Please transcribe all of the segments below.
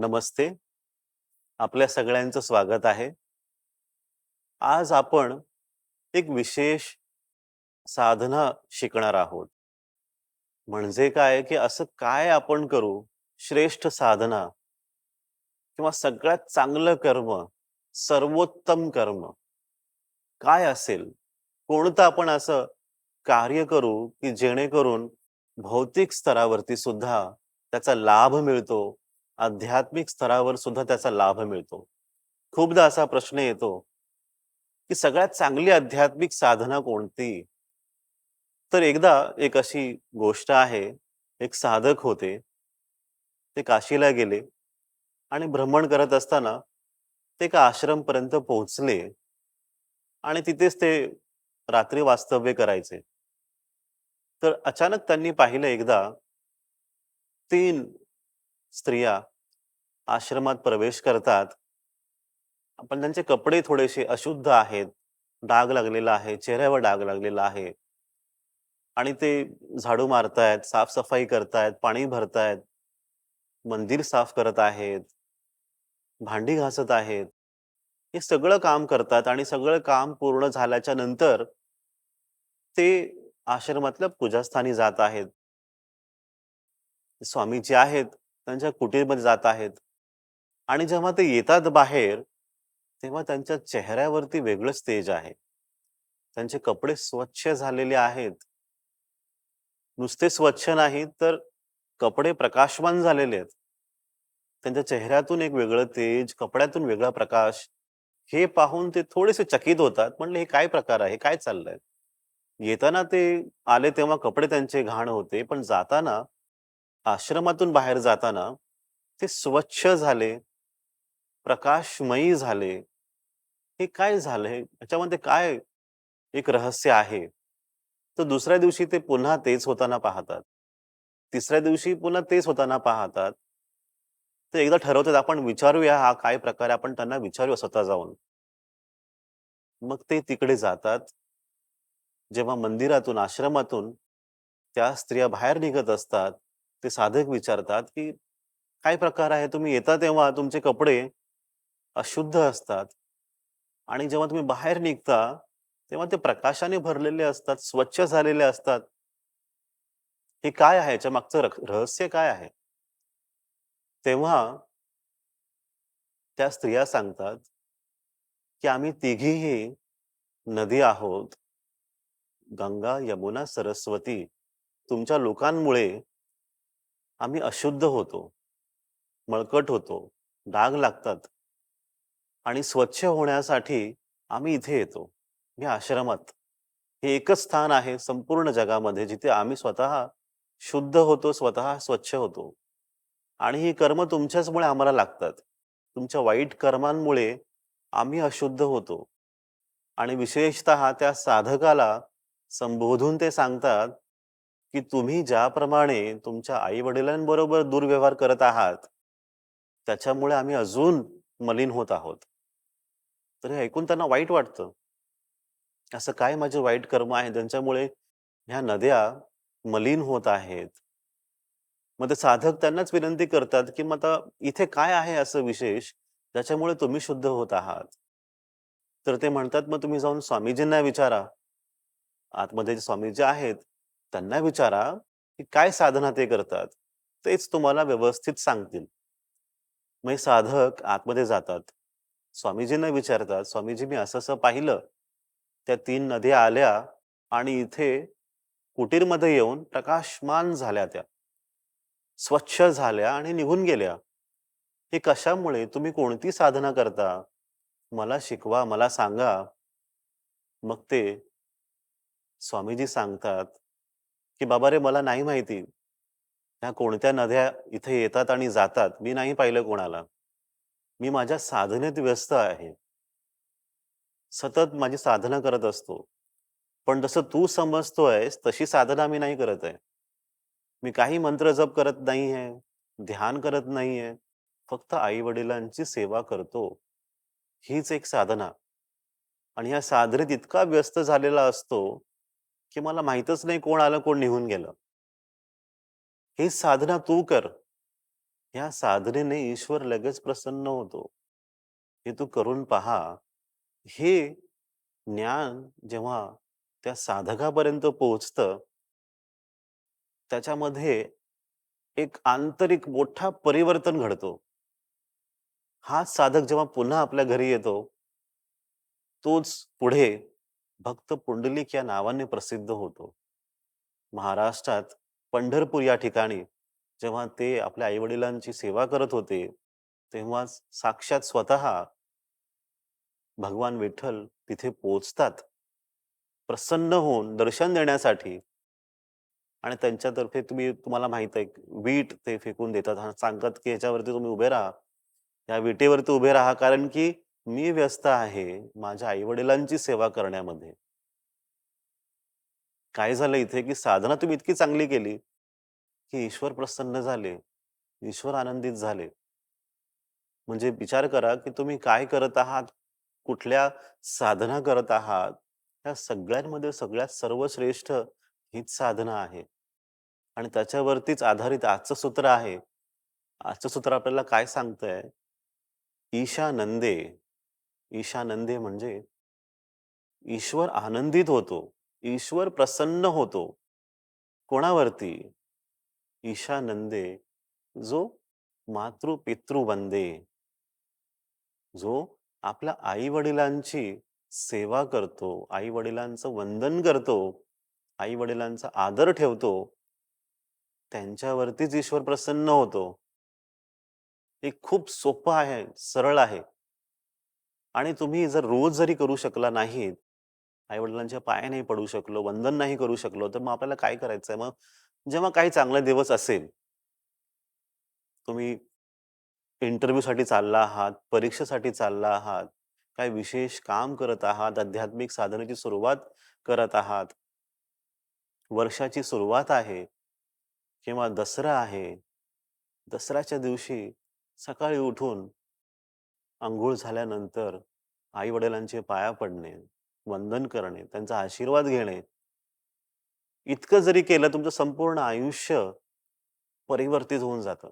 नमस्ते. आपल्या सगळ्यांचं स्वागत आहे. आज आपण एक विशेष साधना शिकणार आहोत. म्हणजे काय, की असं काय आपण करू, श्रेष्ठ साधना किंवा सगळ्यात चांगलं कर्म, सर्वोत्तम कर्म काय असेल? कोणतं आपण असं कार्य करू, की जेणेकरून भौतिक स्तरावरती सुद्धा त्याचा लाभ मिळतो, आध्यात्मिक स्तरावर सुद्धा त्याचा लाभ मिळतो. खूपदा असा प्रश्न येतो, की सगळ्यात चांगली आध्यात्मिक साधना कोणती? तर एकदा एक अशी गोष्ट आहे, एक साधक होते. ते काशीला गेले आणि भ्रमण करत असताना ते एका आश्रमपर्यंत पोहोचले आणि तिथेच ते रात्री वास्तव्य करायचे. तर अचानक त्यांनी पाहिलं एकदा तीन स्त्रिया आश्रमात प्रवेश करतात. पण त्यांचे कपडे थोडेसे अशुद्ध आहेत, डाग लागलेला आहे, चेहऱ्यावर डाग लागलेला आहे. आणि ते झाडू मारतायत, साफ-सफाई करतायत, पाणी भरतायत, मंदिर साफ करत आहेत, भांडी घासत आहेत. हे सगळं काम करतात आणि सगळं काम पूर्ण झाल्याच्यानंतर ते आश्रमातल्या पूजास्थानी जात आहेत. स्वामी जे आहेत, त्यांच्या कुटीरमध्ये जात आहेत. आणि जेव्हा ते येतात बाहेर, तेव्हा त्यांच्या चेहऱ्यावरती वेगळंच तेज आहे. त्यांचे कपडे स्वच्छ झालेले आहेत. नुसते स्वच्छ नाहीत, तर कपडे प्रकाशमान झालेले आहेत. त्यांच्या चेहऱ्यातून एक वेगळं तेज, कपड्यातून वेगळा प्रकाश. हे पाहून ते थोडेसे चकित होतात. म्हणले, "हे काय प्रकार आहे? काय चाललंय?" येताना ते आले तेव्हा कपडे त्यांचे घाण होते, पण जाताना आश्रमातून बाहेर जाताना ते स्वच्छ झाले, प्रकाशमयी झाले. हे काय झालंय? ह्याच्यामध्ये काय एक रहस्य आहे? तर दुसऱ्या दिवशी ते पुन्हा तेच होताना पाहतात. तिसऱ्या दिवशी पुन्हा तेच होताना पाहतात. तर एकदा ठरवतात आपण विचारूया हा काय प्रकार आपण त्यांना विचारूया स्वतः जाऊन. मग ते तिकडे जातात. जेव्हा मंदिरातून, आश्रमातून त्या स्त्रिया बाहेर निघत असतात, ते साधक विचारतात, की "काय प्रकार आहे? तुम्ही येता तेव्हा तुमचे कपडे अशुद्ध असतात आणि जेव्हा तुम्ही बाहेर निघता, तेव्हा ते प्रकाशाने भरलेले असतात, स्वच्छ झालेले असतात." हे काय आहे? याच्या मागचं रहस्य काय आहे? तेव्हा त्या स्त्रिया सांगतात, की "आम्ही तिघीही नदी आहोत. गंगा, यमुना, सरस्वती. तुमच्या लोकांमुळे आम्ही अशुद्ध होतो, मळकट होतो, डाग लागतात. आणि स्वच्छ होण्यासाठी आम्ही इथे येतो, या आश्रमात. हे एकच स्थान आहे संपूर्ण जगामध्ये जिथे आम्ही स्वतः शुद्ध होतो, स्वतः स्वच्छ होतो. आणि ही कर्म तुमच्याचमुळे आम्हाला लागतात. तुमच्या वाईट कर्मांमुळे आम्ही अशुद्ध होतो." आणि विशेषतः त्या साधकाला संबोधून ते सांगतात, की "तुम्ही ज्याप्रमाणे तुमच्या आई-वडिलांबरोबर दुर्व्यवहार करत आहात, त्याच्यामुळे आम्ही अजून मलिन होत आहोत." तर हे ऐकून त्यांना वाईट वाटतं. असं काय माझे वाईट कर्म आहे ज्यांच्यामुळे ह्या नद्या मलिन होत आहेत? मग ते साधक त्यांनाच विनंती करतात, की "मग आता इथे काय आहे असं विशेष, ज्याच्यामुळे तुम्ही शुद्ध होत आहात?" तर ते म्हणतात, "मग तुम्ही जाऊन स्वामीजींना विचारा." आतमध्ये जे स्वामीजी आहेत, त्यांना विचारा, की काय साधना ते करतात. तेच तुम्हाला व्यवस्थित सांगतील. मग हे साधक आतमध्ये जातात. स्वामीजींना विचारतात, "स्वामीजी मी असं-असं पाहिलं. त्या तीन नद्या आल्या आणि इथे कुटीरमध्ये येऊन प्रकाशमान झाल्या त्या. स्वच्छ झाल्या आणि निघून गेल्या. हे कशामुळे? तुम्ही कोणती साधना करता? मला शिकवा, मला सांगा." मग ते स्वामीजी सांगतात, की "बाबा रे मला नाही माहिती. ह्या कोणत्या नद्या इथे येतात आणि जातात. मी नाही पाहिलं कोणाला. मी माझ्या साधनेत व्यस्त आहे." सतत माझी साधना करत असतो. पण जसं तू समजतोयस तशी साधना मी नाही करत आहे. मी काही मंत्र जप करत नाहीये, ध्यान करत नाहीये. फक्त आई-वडिलांची सेवा करतो. हीच एक साधना. आणि या साधनेत इतका व्यस्त झालेला असतो, की मला माहीतच नाही कोण आलं, कोण निघून गेलं. ही साधना तू कर. ह्या साधनेने ईश्वर लगेच प्रसन्न होतो. हे तू करून पहा. हे ज्ञान जेव्हा त्या साधकापर्यंत पोहोचतं त्याच्यामध्ये एक आंतरिक मोठा परिवर्तन घडतो. हाच साधक जेव्हा पुन्हा आपल्या घरी येतो तोच पुढे भक्त पुंडलिक या नावाने प्रसिद्ध होतो. महाराष्ट्रात पंढरपूर या ठिकाणी जेव्हा ते आपल्या आई-वडिलांची सेवा करत होते, तेव्हाच साक्षात स्वतः भगवान विठ्ठल तिथे पोहोचतात. प्रसन्न होऊन दर्शन देण्यासाठी आणि त्यांच्यातर्फे तुम्ही तुम्हाला माहीत आहे, वीट ते फेकून देतात सांगतात, की ह्याच्यावरती तुम्ही उभे राहा. या विटेवरती उभे राहा कारण की मी व्यस्त आहे माझ्या आई-वडिलांची सेवा करण्यामध्ये. काय झालं इथे, की साधना तुम्ही इतकी चांगली केली, की ईश्वर प्रसन्न झाले, ईश्वर आनंदित झाले. म्हणजे विचार करा, की तुम्ही काय करत आहात, कुठल्या साधना करत आहात, या सगळ्यांमध्ये सगळ्यात सर्वश्रेष्ठ हीच साधना आहे. आणि त्याच्यावरतीच आधारित आजचं सूत्र आहे. आजचं सूत्र आपल्याला काय सांगतंय? ईशानंदे. ईशानंदे म्हणजे ईश्वर आनंदित होतो. ईश्वर प्रसन्न होतो. कोणावरती? ईशानंदे जो मातृ-पितृ वंदे. जो आपल्या आई-वडिलांची सेवा करतो, आई-वडिलांचं वंदन करतो, आई-वडिलांचा आदर ठेवतो. त्यांच्यावरतीच ईश्वर प्रसन्न होतो. हे खूप सोपं आहे, सरळ आहे. आणि तुम्ही जर रोज जरी करू शकला नाहीत, आई-वडिलांच्या पाया नाही पडू शकलो, वंदन नाही करू शकलो, तर मग आपल्याला काय करायचंय मग? जेव्हा काही चांगला दिवस असेल तुम्ही इंटरव्ह्यूसाठी चालला आहात, परीक्षेसाठी चालला आहात, काही विशेष काम करत आहात, आध्यात्मिक साधनेची सुरुवात करत आहात. वर्षाची सुरुवात आहे किंवा दसरा आहे. दसऱ्याच्या दिवशी सकाळी उठून अंघोळ झाल्यानंतर आई-वडिलांचे पाया पडणे, वंदन करणे, त्यांचा आशीर्वाद घेणे. इतकं जरी केलं तुमचं संपूर्ण आयुष्य परिवर्तित होऊन जातं.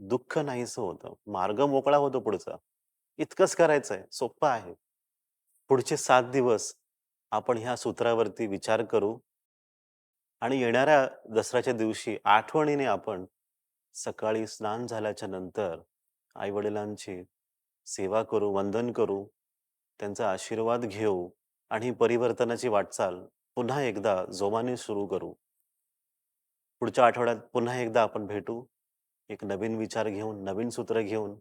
दुःख नाहीसं होतं. मार्ग मोकळा होतो पुढचा. इतकंच करायचंय. सोप्पं आहे. पुढचे 7 दिवस आपण ह्या सूत्रावरती विचार करू. आणि येणाऱ्या दसऱ्याच्या दिवशी आठवणीने आपण सकाळी स्नान झाल्याच्यानंतर आई-वडिलांची सेवा करू, वंदन करू, त्यांचा आशीर्वाद घेऊ आणि परिवर्तनाची वाटचाल पुन्हा एकदा जोमाने सुरू करू. पुढच्या आठवड्यात पुन्हा एकदा आपण भेटू. एक नवीन विचार घेऊन, नवीन सूत्र घेऊन.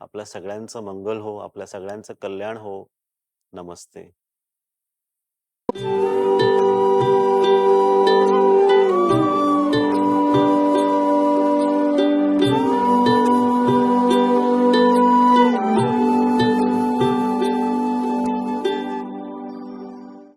आपल्या सगळ्यांचं मंगल हो, आपल्या सगळ्यांचं कल्याण हो. नमस्ते.